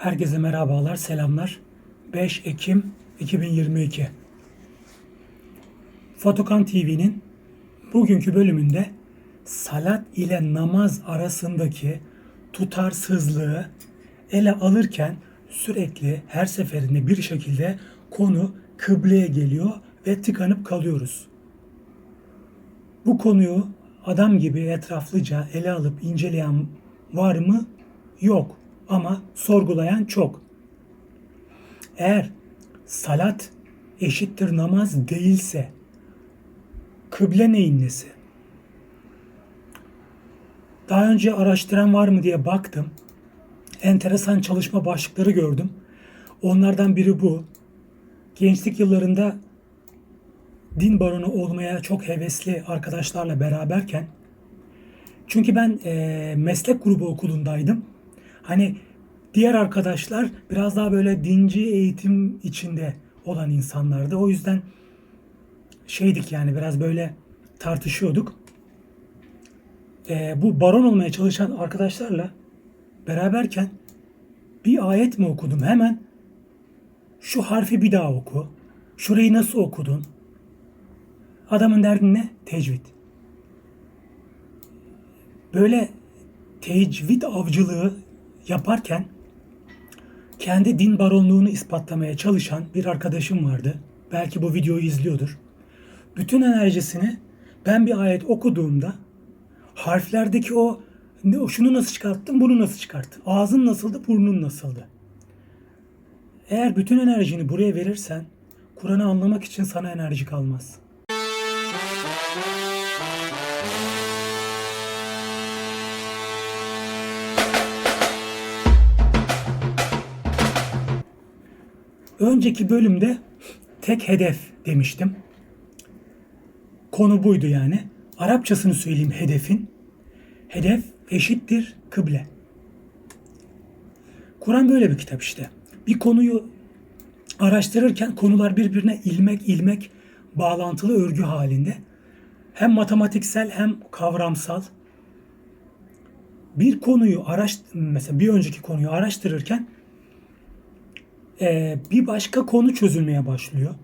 Herkese merhabalar, selamlar. 5 Ekim 2022. Fotokan TV'nin bugünkü bölümünde salat ile namaz arasındaki tutarsızlığı ele alırken sürekli her seferinde bir şekilde konu kıbleye geliyor ve tıkanıp kalıyoruz. Bu konuyu adam gibi etraflıca ele alıp inceleyen var mı? Yok. Ama sorgulayan çok. Eğer salat eşittir namaz değilse kıble neyin nesi? Daha önce araştıran var mı diye baktım. Enteresan çalışma başlıkları gördüm. Onlardan biri bu. Gençlik yıllarında din baronu olmaya çok hevesli arkadaşlarla beraberken çünkü ben e, meslek grubu okulundaydım. Hani diğer arkadaşlar biraz daha böyle dinci eğitim içinde olan insanlardı. O yüzden şeydik yani biraz böyle tartışıyorduk. E, bu baron olmaya çalışan arkadaşlarla beraberken bir ayet mi okudum hemen şu harfi bir daha oku. Şurayı nasıl okudun? Adamın derdi ne? Tecvid. Böyle tecvid avcılığı yaparken kendi din baronluğunu ispatlamaya çalışan bir arkadaşım vardı. Belki bu videoyu izliyordur. Bütün enerjisini ben bir ayet okuduğumda harflerdeki o ne, şunu nasıl çıkarttın, bunu nasıl çıkarttın? Ağzın nasıldı, burnun nasıldı? Eğer bütün enerjini buraya verirsen Kur'an'ı anlamak için sana enerji kalmaz. Önceki bölümde tek hedef demiştim. Konu buydu yani. Arapçasını söyleyeyim hedefin. Hedef eşittir kıble. Kur'an böyle bir kitap işte. Bir konuyu araştırırken konular birbirine ilmek ilmek bağlantılı örgü halinde. Hem matematiksel hem kavramsal. Bir konuyu araş mesela bir önceki konuyu araştırırken e, bir başka konu çözülmeye başlıyor.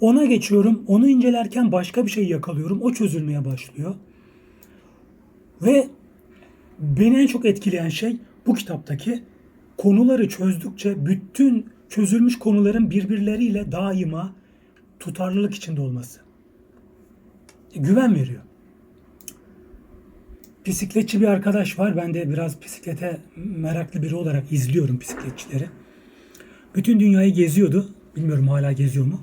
Ona geçiyorum. Onu incelerken başka bir şey yakalıyorum. O çözülmeye başlıyor. Ve beni en çok etkileyen şey bu kitaptaki konuları çözdükçe bütün çözülmüş konuların birbirleriyle daima tutarlılık içinde olması. E, güven veriyor. Bisikletçi bir arkadaş var. Ben de biraz bisiklete meraklı biri olarak izliyorum bisikletçileri. Bütün dünyayı geziyordu. Bilmiyorum hala geziyor mu.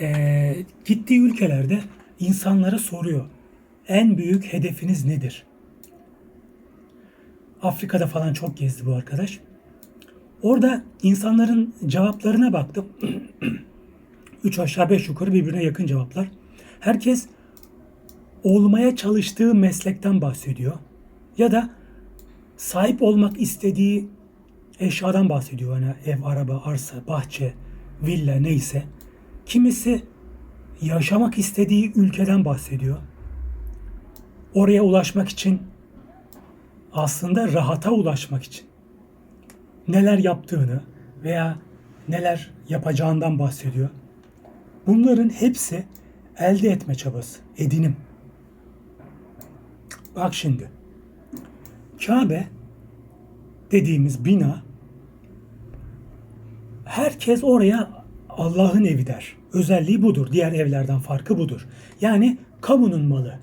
Ee, gittiği ülkelerde insanlara soruyor. En büyük hedefiniz nedir? Afrika'da falan çok gezdi bu arkadaş. Orada insanların cevaplarına baktım. Üç aşağı beş yukarı birbirine yakın cevaplar. Herkes olmaya çalıştığı meslekten bahsediyor. Ya da sahip olmak istediği eşyadan bahsediyor. Hani ev, araba, arsa, bahçe, villa neyse. Kimisi yaşamak istediği ülkeden bahsediyor. Oraya ulaşmak için aslında rahata ulaşmak için neler yaptığını veya neler yapacağından bahsediyor. Bunların hepsi elde etme çabası, edinim. Bak şimdi. Kabe dediğimiz bina herkes oraya Allah'ın evi der. Özelliği budur. Diğer evlerden farkı budur. Yani kamunun malı.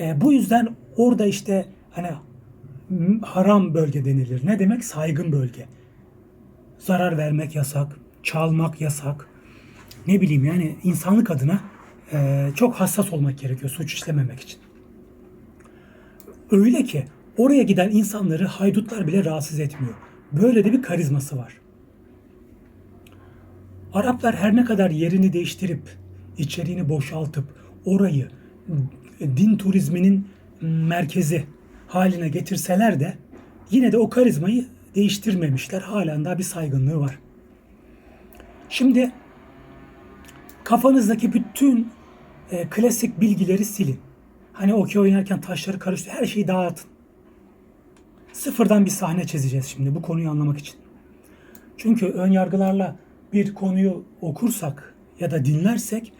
E, bu yüzden orada işte hani haram bölge denilir. Ne demek? Saygın bölge. Zarar vermek yasak, çalmak yasak. Ne bileyim yani insanlık adına e, çok hassas olmak gerekiyor suç işlememek için. Öyle ki oraya giden insanları haydutlar bile rahatsız etmiyor. Böyle de bir karizması var. Araplar her ne kadar yerini değiştirip, içeriğini boşaltıp orayı din turizminin merkezi haline getirseler de yine de o karizmayı değiştirmemişler. Halen daha bir saygınlığı var. Şimdi kafanızdaki bütün e, klasik bilgileri silin. Hani okey oynarken taşları karıştır, her şeyi dağıtın. Sıfırdan bir sahne çizeceğiz şimdi bu konuyu anlamak için. Çünkü ön yargılarla bir konuyu okursak ya da dinlersek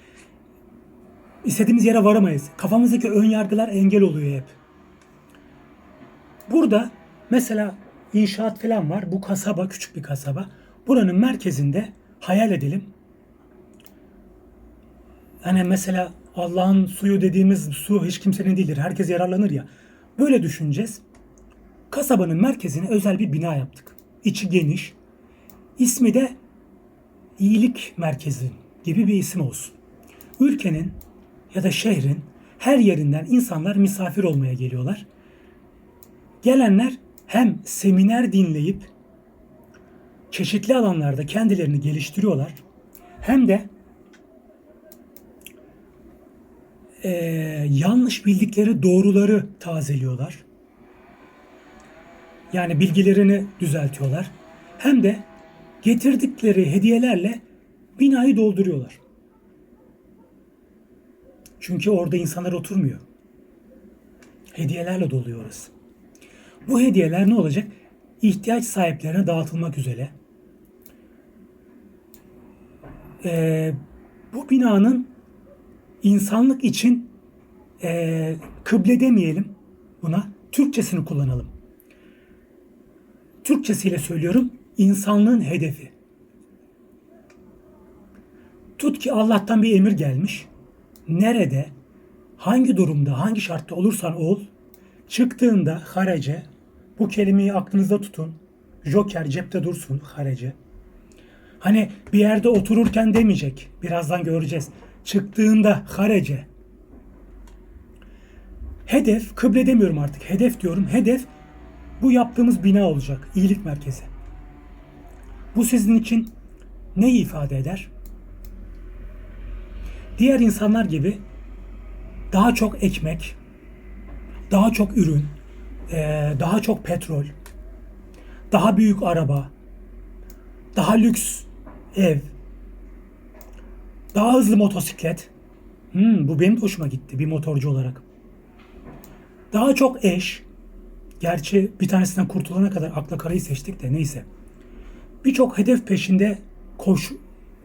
istediğimiz yere varamayız. Kafamızdaki ön yargılar engel oluyor hep. Burada mesela inşaat falan var. Bu kasaba küçük bir kasaba. Buranın merkezinde hayal edelim. Hani mesela Allah'ın suyu dediğimiz su hiç kimsenin değildir. Herkes yararlanır ya. Böyle düşüneceğiz. Kasabanın merkezine özel bir bina yaptık. İçi geniş. İsmi de iyilik merkezi gibi bir isim olsun. Ülkenin ya da şehrin her yerinden insanlar misafir olmaya geliyorlar. Gelenler hem seminer dinleyip çeşitli alanlarda kendilerini geliştiriyorlar hem de eee, yanlış bildikleri doğruları tazeliyorlar. Yani bilgilerini düzeltiyorlar. Hem de getirdikleri hediyelerle binayı dolduruyorlar. Çünkü orada insanlar oturmuyor. Hediyelerle doluyor orası. Bu hediyeler ne olacak? İhtiyaç sahiplerine dağıtılmak üzere. Ee, bu binanın insanlık için ee, kıble demeyelim buna. Türkçesini kullanalım. Türkçesiyle söylüyorum. insanlığın hedefi. Tut ki Allah'tan bir emir gelmiş. Nerede, hangi durumda, hangi şartta olursan ol, çıktığında harece, bu kelimeyi aklınızda tutun. Joker cepte dursun harece. Hani bir yerde otururken demeyecek. Birazdan göreceğiz. Çıktığında harece. Hedef, kıble demiyorum artık. Hedef diyorum. Hedef bu yaptığımız bina olacak. iyilik merkezi. Bu sizin için ne ifade eder? Diğer insanlar gibi daha çok ekmek, daha çok ürün, eee, daha çok petrol, daha büyük araba, daha lüks ev, daha hızlı motosiklet. Hmm, bu benim de hoşuma gitti bir motorcu olarak. Daha çok eş. Gerçi bir tanesinden kurtulana kadar akla karayı seçtik de neyse. Birçok hedef peşinde koş,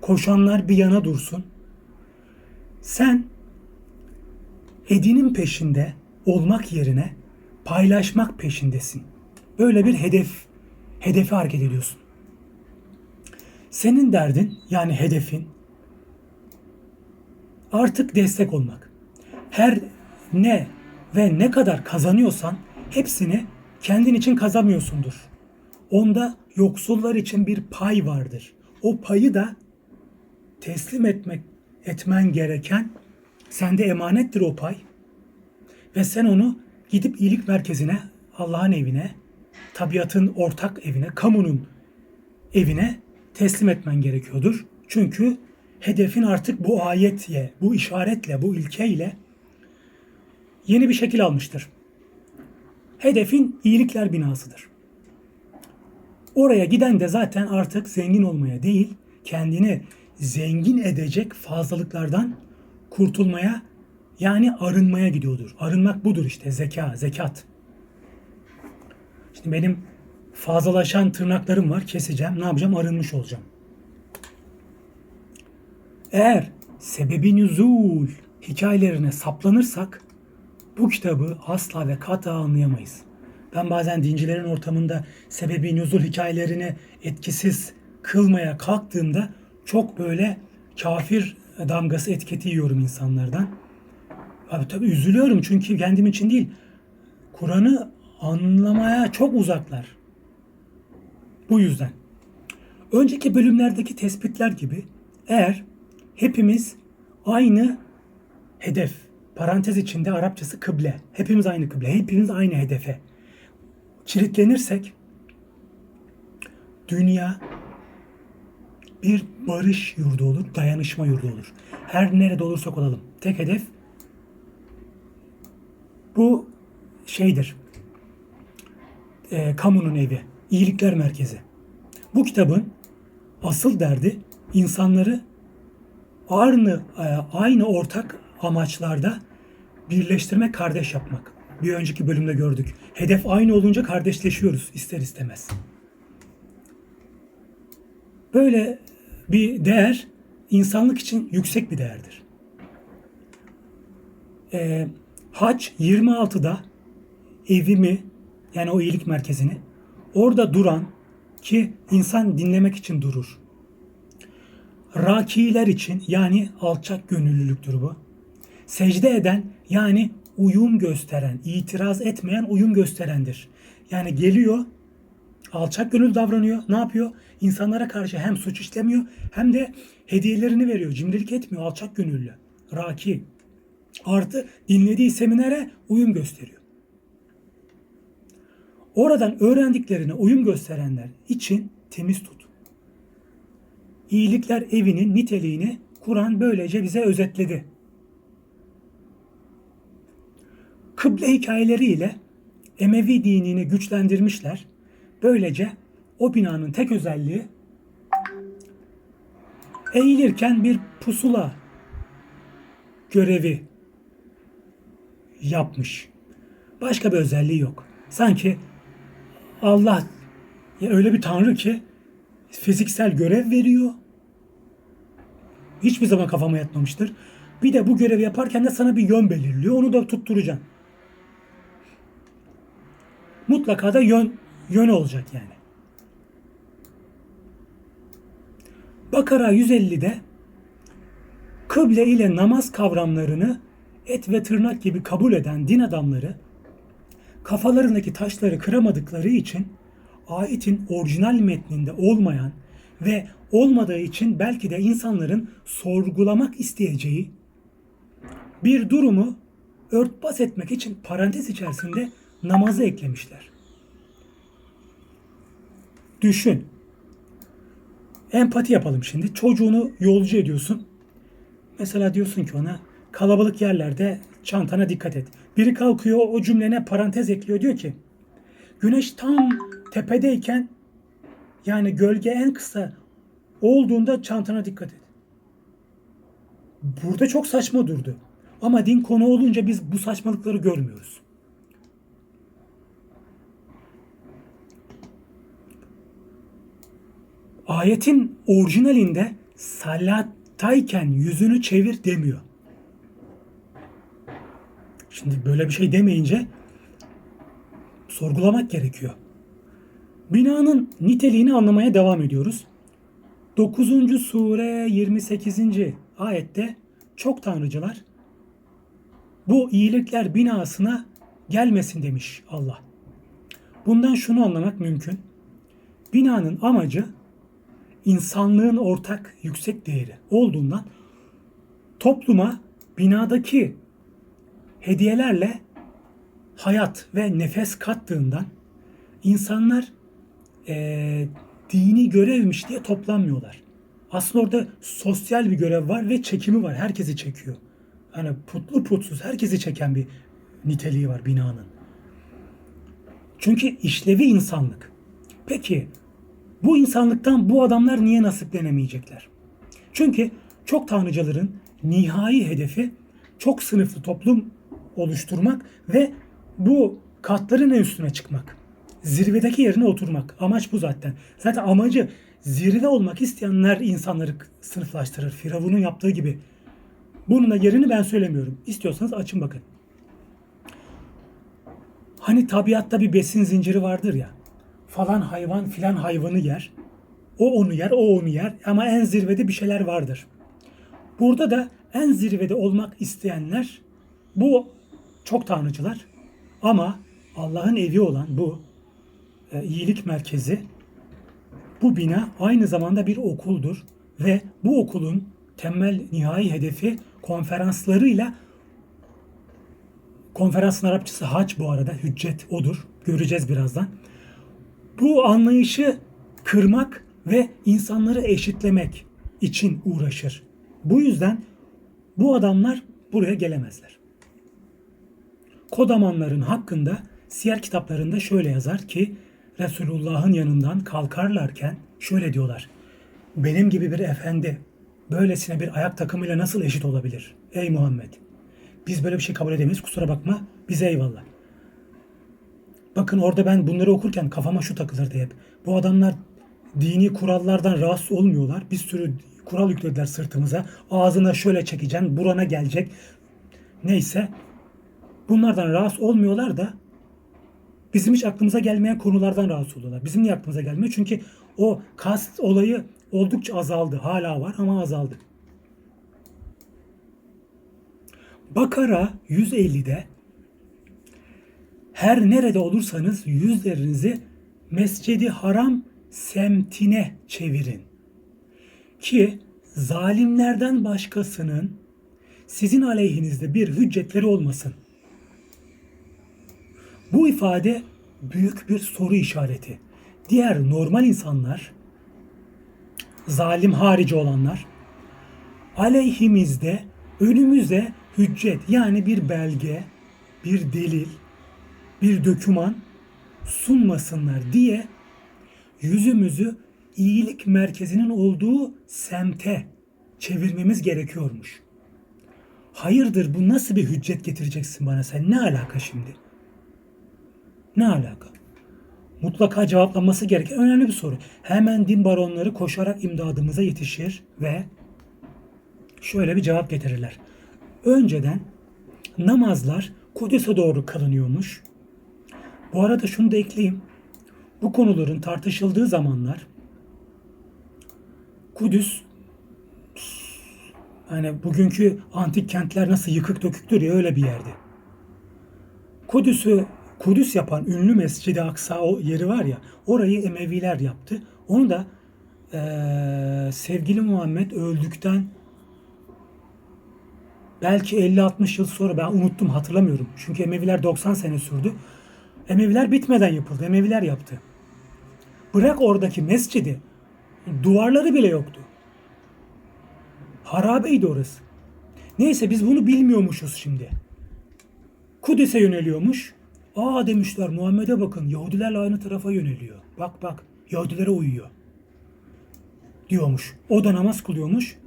koşanlar bir yana dursun. Sen hedinin peşinde olmak yerine paylaşmak peşindesin. Böyle bir hedef, hedefe hareket ediyorsun. Senin derdin yani hedefin artık destek olmak. Her ne ve ne kadar kazanıyorsan hepsini kendin için kazanmıyorsundur. Onda yoksullar için bir pay vardır. O payı da teslim etmek etmen gereken sende emanettir o pay. Ve sen onu gidip iyilik merkezine, Allah'ın evine, tabiatın ortak evine, kamunun evine teslim etmen gerekiyordur. Çünkü hedefin artık bu ayetle, bu işaretle, bu ilkeyle yeni bir şekil almıştır. Hedefin iyilikler binasıdır. Oraya giden de zaten artık zengin olmaya değil, kendini zengin edecek fazlalıklardan kurtulmaya yani arınmaya gidiyordur. Arınmak budur işte zeka, zekat. Şimdi benim fazlalaşan tırnaklarım var keseceğim. Ne yapacağım? Arınmış olacağım. Eğer sebebi nüzul hikayelerine saplanırsak bu kitabı asla ve kata anlayamayız. Ben bazen dincilerin ortamında sebebi nüzul hikayelerini etkisiz kılmaya kalktığımda çok böyle kafir damgası etiketi yiyorum insanlardan. Abi tabii üzülüyorum çünkü kendim için değil. Kur'an'ı anlamaya çok uzaklar. Bu yüzden. Önceki bölümlerdeki tespitler gibi eğer hepimiz aynı hedef, parantez içinde Arapçası kıble, hepimiz aynı kıble, hepimiz aynı hedefe kilitlenirsek dünya bir barış yurdu olur, dayanışma yurdu olur. Her nerede olursak olalım. Tek hedef bu şeydir. E, kamunun evi, iyilikler merkezi. Bu kitabın asıl derdi insanları aynı e, aynı ortak amaçlarda birleştirmek, kardeş yapmak. Bir önceki bölümde gördük. Hedef aynı olunca kardeşleşiyoruz ister istemez. Böyle bir değer insanlık için yüksek bir değerdir. Ee, Hac 26'da evimi yani o iyilik merkezini orada duran ki insan dinlemek için durur. Rakiler için yani alçak gönüllülüktür bu. Secde eden yani uyum gösteren, itiraz etmeyen uyum gösterendir. Yani geliyor, alçak gönül davranıyor. Ne yapıyor? İnsanlara karşı hem suç işlemiyor hem de hediyelerini veriyor. Cimrilik etmiyor, alçak gönüllü. Raki. Artı dinlediği seminere uyum gösteriyor. Oradan öğrendiklerine uyum gösterenler için temiz tut. İyilikler evinin niteliğini Kur'an böylece bize özetledi. Kıble hikayeleriyle Emevi dinini güçlendirmişler. Böylece o binanın tek özelliği eğilirken bir pusula görevi yapmış. Başka bir özelliği yok. Sanki Allah ya öyle bir tanrı ki fiziksel görev veriyor. Hiçbir zaman kafama yatmamıştır. Bir de bu görevi yaparken de sana bir yön belirliyor. Onu da tutturacaksın. Mutlaka da yön yön olacak yani. Bakara 150'de kıble ile namaz kavramlarını et ve tırnak gibi kabul eden din adamları kafalarındaki taşları kıramadıkları için ayetin orijinal metninde olmayan ve olmadığı için belki de insanların sorgulamak isteyeceği bir durumu örtbas etmek için parantez içerisinde namazı eklemişler. Düşün. Empati yapalım şimdi. Çocuğunu yolcu ediyorsun. Mesela diyorsun ki ona kalabalık yerlerde çantana dikkat et. Biri kalkıyor o cümlene parantez ekliyor diyor ki güneş tam tepedeyken yani gölge en kısa olduğunda çantana dikkat et. Burada çok saçma durdu. Ama din konu olunca biz bu saçmalıkları görmüyoruz. Ayetin orijinalinde salattayken yüzünü çevir demiyor. Şimdi böyle bir şey demeyince sorgulamak gerekiyor. Binanın niteliğini anlamaya devam ediyoruz. 9. sure 28. ayette çok tanrıcılar bu iyilikler binasına gelmesin demiş Allah. Bundan şunu anlamak mümkün. Binanın amacı insanlığın ortak yüksek değeri olduğundan topluma binadaki hediyelerle hayat ve nefes kattığından insanlar e, dini görevmiş diye toplanmıyorlar. Aslında orada sosyal bir görev var ve çekimi var. Herkesi çekiyor. Hani putlu putsuz herkesi çeken bir niteliği var binanın. Çünkü işlevi insanlık. Peki bu insanlıktan bu adamlar niye nasiplenemeyecekler? Çünkü çok tanrıcaların nihai hedefi çok sınıflı toplum oluşturmak ve bu katların en üstüne çıkmak. Zirvedeki yerine oturmak. Amaç bu zaten. Zaten amacı zirve olmak isteyenler insanları sınıflaştırır. Firavun'un yaptığı gibi. Bunun da yerini ben söylemiyorum. İstiyorsanız açın bakın. Hani tabiatta bir besin zinciri vardır ya. Falan hayvan filan hayvanı yer. O onu yer, o onu yer ama en zirvede bir şeyler vardır. Burada da en zirvede olmak isteyenler bu çok tanrıcılar ama Allah'ın evi olan bu e, iyilik merkezi bu bina aynı zamanda bir okuldur ve bu okulun temel nihai hedefi konferanslarıyla konferansın Arapçası hac bu arada hüccet odur. Göreceğiz birazdan. Bu anlayışı kırmak ve insanları eşitlemek için uğraşır. Bu yüzden bu adamlar buraya gelemezler. Kodamanların hakkında siyer kitaplarında şöyle yazar ki Resulullah'ın yanından kalkarlarken şöyle diyorlar. Benim gibi bir efendi böylesine bir ayak takımıyla nasıl eşit olabilir? Ey Muhammed! Biz böyle bir şey kabul edemeyiz kusura bakma bize eyvallah. Bakın orada ben bunları okurken kafama şu takılırdı hep. Bu adamlar dini kurallardan rahatsız olmuyorlar. Bir sürü kural yüklediler sırtımıza. Ağzına şöyle çekeceksin, burana gelecek. Neyse. Bunlardan rahatsız olmuyorlar da bizim hiç aklımıza gelmeyen konulardan rahatsız oluyorlar. Bizim niye aklımıza gelmiyor? Çünkü o kast olayı oldukça azaldı. Hala var ama azaldı. Bakara 150'de her nerede olursanız yüzlerinizi Mescidi Haram semtine çevirin. Ki zalimlerden başkasının sizin aleyhinizde bir hüccetleri olmasın. Bu ifade büyük bir soru işareti. Diğer normal insanlar, zalim harici olanlar, aleyhimizde önümüze hüccet yani bir belge, bir delil, bir döküman sunmasınlar diye yüzümüzü iyilik merkezinin olduğu semte çevirmemiz gerekiyormuş. Hayırdır bu nasıl bir hüccet getireceksin bana sen? Ne alaka şimdi? Ne alaka? Mutlaka cevaplanması gereken önemli bir soru. Hemen din baronları koşarak imdadımıza yetişir ve şöyle bir cevap getirirler. Önceden namazlar Kudüs'e doğru kılınıyormuş. Bu arada şunu da ekleyeyim. Bu konuların tartışıldığı zamanlar Kudüs hani bugünkü antik kentler nasıl yıkık döküktür ya öyle bir yerdi. Kudüs'ü Kudüs yapan ünlü Mescid-i Aksa o yeri var ya orayı Emeviler yaptı. Onu da eee, sevgili Muhammed öldükten belki 50-60 yıl sonra ben unuttum hatırlamıyorum. Çünkü Emeviler 90 sene sürdü. Emeviler bitmeden yapıldı. Emeviler yaptı. Bırak oradaki mescidi. Duvarları bile yoktu. Harabeydi orası. Neyse biz bunu bilmiyormuşuz şimdi. Kudüs'e yöneliyormuş. Aa demişler Muhammed'e bakın Yahudilerle aynı tarafa yöneliyor. Bak bak Yahudilere uyuyor. Diyormuş. O da namaz kılıyormuş.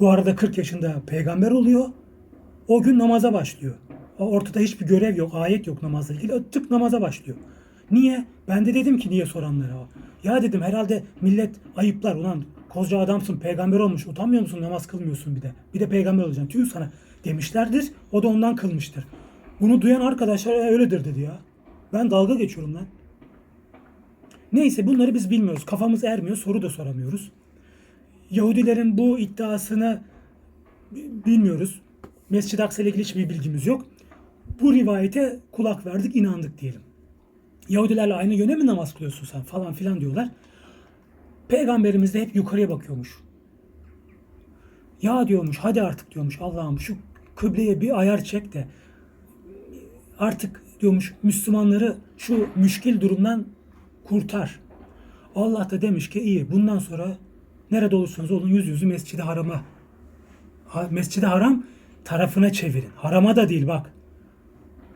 Bu arada 40 yaşında peygamber oluyor. O gün namaza başlıyor. Ortada hiçbir görev yok, ayet yok namazla ilgili. Tık namaza başlıyor. Niye? Ben de dedim ki niye soranlara. Ya dedim herhalde millet ayıplar. Ulan koca adamsın, peygamber olmuş. Utanmıyor musun namaz kılmıyorsun bir de. Bir de peygamber olacaksın. Tüy sana demişlerdir. O da ondan kılmıştır. Bunu duyan arkadaşlar "E, öyledir dedi ya. Ben dalga geçiyorum lan. Neyse bunları biz bilmiyoruz. Kafamız ermiyor. Soru da soramıyoruz. Yahudilerin bu iddiasını bilmiyoruz. Mescid-i Aksa ile ilgili hiçbir bilgimiz yok. Bu rivayete kulak verdik, inandık diyelim. Yahudilerle aynı yöne mi namaz kılıyorsun sen falan filan diyorlar. Peygamberimiz de hep yukarıya bakıyormuş. Ya diyormuş hadi artık diyormuş Allah'ım şu kıbleye bir ayar çek de artık diyormuş Müslümanları şu müşkil durumdan kurtar. Allah da demiş ki iyi bundan sonra nerede olursanız olun yüz yüzü mescidi harama. Ha, mescidi haram tarafına çevirin. Harama da değil bak.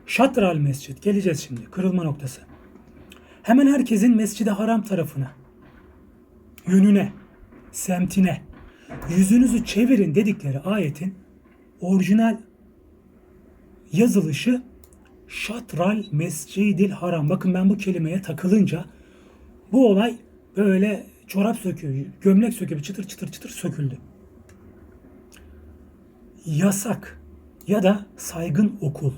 Şatral mescid. Geleceğiz şimdi. Kırılma noktası. Hemen herkesin mescidi haram tarafına. Yönüne. Semtine. Yüzünüzü çevirin dedikleri ayetin orijinal yazılışı Şatral Mescidil Haram. Bakın ben bu kelimeye takılınca bu olay böyle çorap söküyor, gömlek söküyor, çıtır çıtır çıtır söküldü. Yasak ya da saygın okul.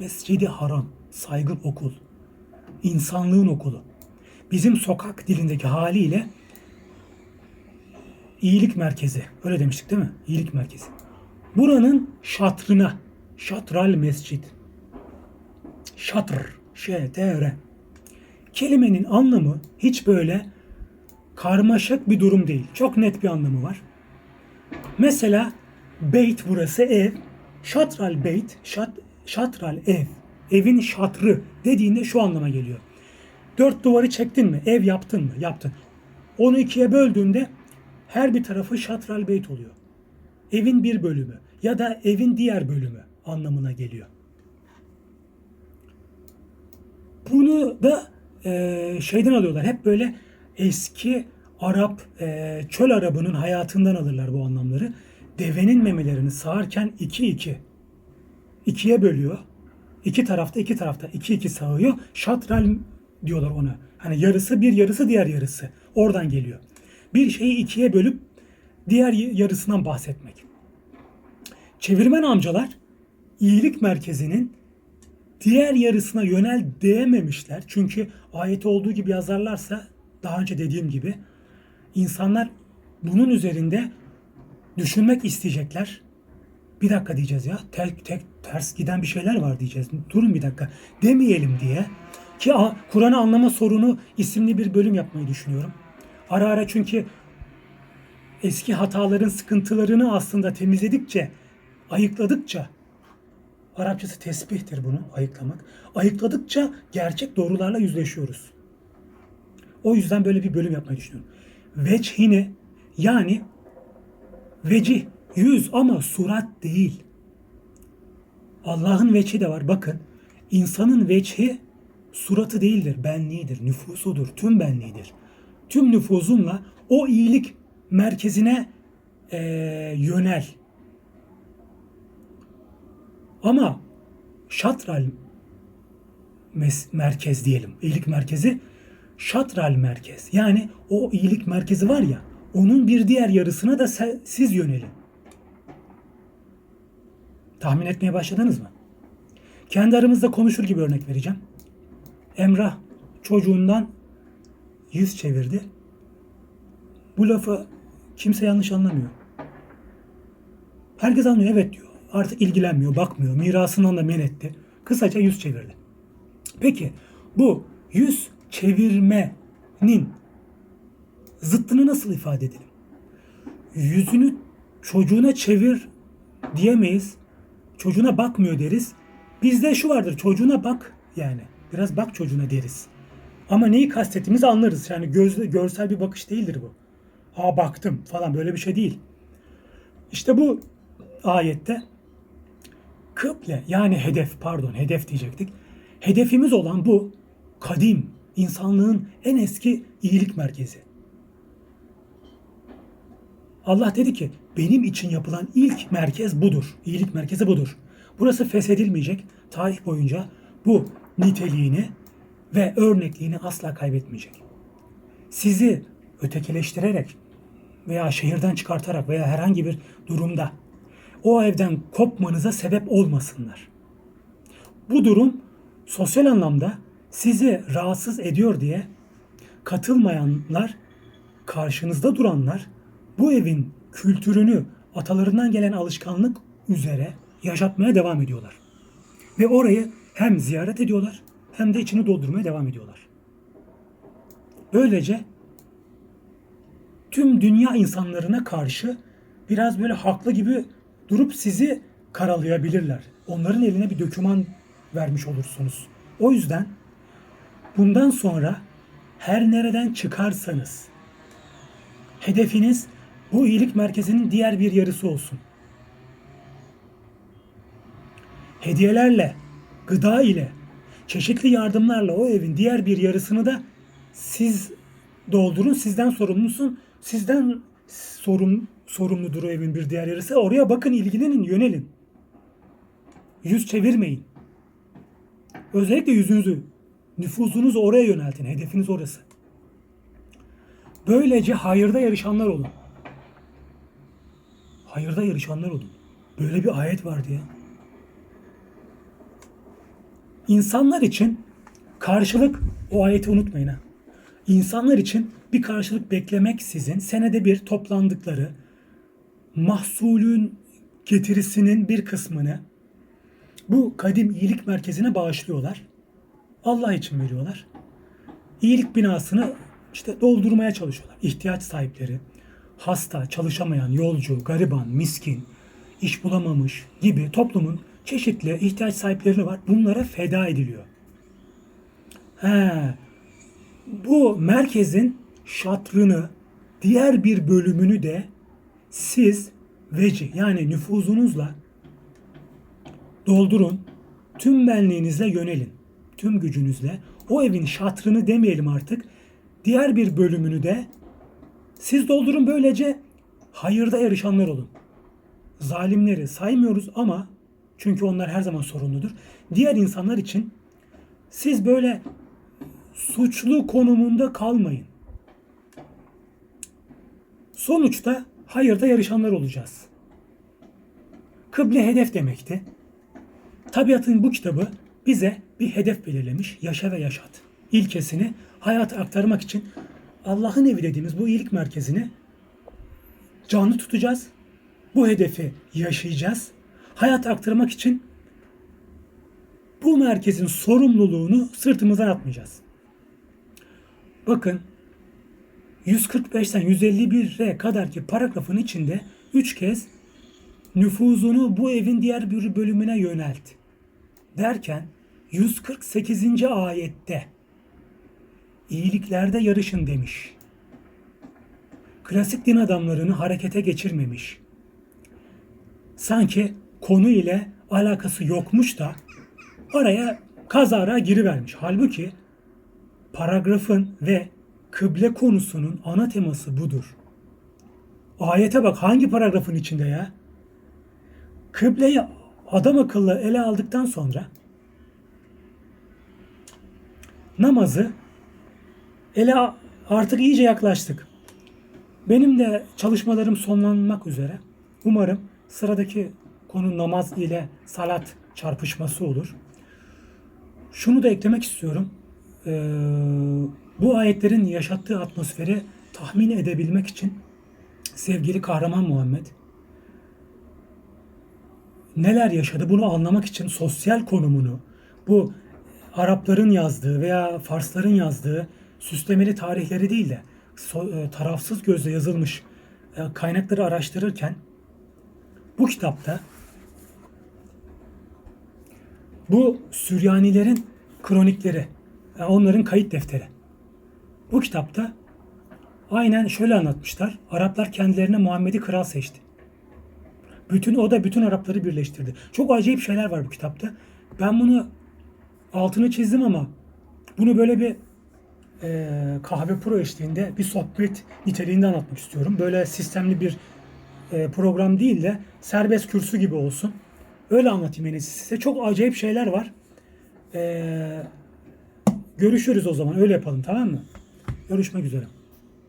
Mescidi Haram, saygın okul. İnsanlığın okulu. Bizim sokak dilindeki haliyle iyilik merkezi. Öyle demiştik değil mi? İyilik merkezi. Buranın şatrına, şatral mescid. Şatr, ş-t-r. Kelimenin anlamı hiç böyle karmaşık bir durum değil. Çok net bir anlamı var. Mesela beyt burası ev. Şatral beyt, şat, şatral ev. Evin şatrı dediğinde şu anlama geliyor. Dört duvarı çektin mi? Ev yaptın mı? Yaptın. Onu ikiye böldüğünde her bir tarafı şatral beyt oluyor. Evin bir bölümü ya da evin diğer bölümü anlamına geliyor. Bunu da e, şeyden alıyorlar. Hep böyle eski Arap, e, çöl Arabının hayatından alırlar bu anlamları. Devenin memelerini sağarken iki iki. İkiye bölüyor. İki tarafta iki tarafta iki iki sağıyor. Şatral diyorlar ona. Hani yarısı bir yarısı diğer yarısı. Oradan geliyor. Bir şeyi ikiye bölüp diğer yarısından bahsetmek. Çevirmen amcalar iyilik merkezinin diğer yarısına yönel diyememişler. Çünkü ayeti olduğu gibi yazarlarsa daha önce dediğim gibi insanlar bunun üzerinde düşünmek isteyecekler. Bir dakika diyeceğiz ya. Tek tek ters giden bir şeyler var diyeceğiz. Durun bir dakika. Demeyelim diye. Ki Kur'an'ı anlama sorunu isimli bir bölüm yapmayı düşünüyorum. Ara ara çünkü eski hataların sıkıntılarını aslında temizledikçe, ayıkladıkça Arapçası tesbihtir bunu ayıklamak. Ayıkladıkça gerçek doğrularla yüzleşiyoruz. O yüzden böyle bir bölüm yapmayı düşünüyorum. Veçhini yani vecih yüz ama surat değil. Allah'ın veçhi de var. Bakın insanın veçhi suratı değildir, benliğidir, nüfusudur, tüm benliğidir. Tüm nüfuzunla o iyilik merkezine eee, yönel. Ama şatral merkez diyelim. İyilik merkezi şatral merkez. Yani o iyilik merkezi var ya onun bir diğer yarısına da siz yönelin. Tahmin etmeye başladınız mı? Kendi aramızda konuşur gibi örnek vereceğim. Emrah çocuğundan yüz çevirdi. Bu lafı kimse yanlış anlamıyor. Herkes anlıyor evet diyor. Artık ilgilenmiyor, bakmıyor. Mirasından da men etti. Kısaca yüz çevirdi. Peki bu yüz çevirmenin zıttını nasıl ifade edelim? Yüzünü çocuğuna çevir diyemeyiz. Çocuğuna bakmıyor deriz. Bizde şu vardır çocuğuna bak yani. Biraz bak çocuğuna deriz. Ama neyi kastettiğimizi anlarız. Yani gözle, görsel bir bakış değildir bu. Aa baktım falan böyle bir şey değil. İşte bu ayette kıble yani hedef pardon hedef diyecektik. Hedefimiz olan bu kadim insanlığın en eski iyilik merkezi. Allah dedi ki benim için yapılan ilk merkez budur. İyilik merkezi budur. Burası feshedilmeyecek. Tarih boyunca bu niteliğini ve örnekliğini asla kaybetmeyecek. Sizi ötekileştirerek veya şehirden çıkartarak veya herhangi bir durumda o evden kopmanıza sebep olmasınlar. Bu durum sosyal anlamda sizi rahatsız ediyor diye katılmayanlar, karşınızda duranlar bu evin kültürünü atalarından gelen alışkanlık üzere yaşatmaya devam ediyorlar. Ve orayı hem ziyaret ediyorlar hem de içini doldurmaya devam ediyorlar. Böylece tüm dünya insanlarına karşı biraz böyle haklı gibi durup sizi karalayabilirler. Onların eline bir döküman vermiş olursunuz. O yüzden bundan sonra her nereden çıkarsanız hedefiniz bu iyilik merkezinin diğer bir yarısı olsun. Hediyelerle, gıda ile, çeşitli yardımlarla o evin diğer bir yarısını da siz doldurun. Sizden sorumlusun. Sizden sorum, sorumludur o evin bir diğer yarısı. Oraya bakın, ilgilenin, yönelin. Yüz çevirmeyin. Özellikle yüzünüzü, nüfuzunuzu oraya yöneltin. Hedefiniz orası. Böylece hayırda yarışanlar olun. Hayırda yarışanlar olun. Böyle bir ayet vardı ya. İnsanlar için karşılık, o ayeti unutmayın ha. İnsanlar için bir karşılık beklemek sizin senede bir toplandıkları mahsulün getirisinin bir kısmını bu kadim iyilik merkezine bağışlıyorlar. Allah için veriyorlar. İyilik binasını işte doldurmaya çalışıyorlar. İhtiyaç sahipleri, hasta, çalışamayan, yolcu, gariban, miskin, iş bulamamış gibi toplumun çeşitli ihtiyaç sahipleri var. Bunlara feda ediliyor. He, bu merkezin şatrını, diğer bir bölümünü de siz veci yani nüfuzunuzla doldurun. Tüm benliğinizle yönelin. Tüm gücünüzle. O evin şatrını demeyelim artık. Diğer bir bölümünü de siz doldurun böylece hayırda yarışanlar olun. Zalimleri saymıyoruz ama Çünkü onlar her zaman sorumludur. Diğer insanlar için siz böyle suçlu konumunda kalmayın. Sonuçta hayırda yarışanlar olacağız. Kıble hedef demekti. Tabiatın bu kitabı bize bir hedef belirlemiş. Yaşa ve yaşat. İlkesini hayata aktarmak için Allah'ın evi dediğimiz bu iyilik merkezini canlı tutacağız. Bu hedefi yaşayacağız. Hayata aktarmak için bu merkezin sorumluluğunu sırtımızdan atmayacağız. Bakın 145'ten 151'e kadar ki paragrafın içinde 3 kez nüfuzunu bu evin diğer bir bölümüne yönelt derken 148. ayette iyiliklerde yarışın demiş. Klasik din adamlarını harekete geçirmemiş. Sanki konu ile alakası yokmuş da araya kazara girivermiş. Halbuki paragrafın ve kıble konusunun ana teması budur. Ayete bak hangi paragrafın içinde ya? Kıbleyi adam akıllı ele aldıktan sonra namazı ele artık iyice yaklaştık. Benim de çalışmalarım sonlanmak üzere. Umarım sıradaki konu namaz ile salat çarpışması olur. Şunu da eklemek istiyorum. Ee, bu ayetlerin yaşattığı atmosferi tahmin edebilmek için sevgili kahraman Muhammed neler yaşadı bunu anlamak için sosyal konumunu bu Arapların yazdığı veya Farsların yazdığı süslemeli tarihleri değil de e, tarafsız gözle yazılmış e, kaynakları araştırırken bu kitapta bu Süryanilerin kronikleri, e, onların kayıt defteri. Bu kitapta aynen şöyle anlatmışlar. Araplar kendilerine Muhammed'i kral seçti. Bütün o da bütün Arapları birleştirdi. Çok acayip şeyler var bu kitapta. Ben bunu altını çizdim ama bunu böyle bir e, kahve pro eşliğinde bir sohbet niteliğinde anlatmak istiyorum. Böyle sistemli bir e, program değil de serbest kürsü gibi olsun. Öyle anlatayım en iyisi size. Çok acayip şeyler var. E, görüşürüz o zaman. Öyle yapalım tamam mı? Görüşmek üzere.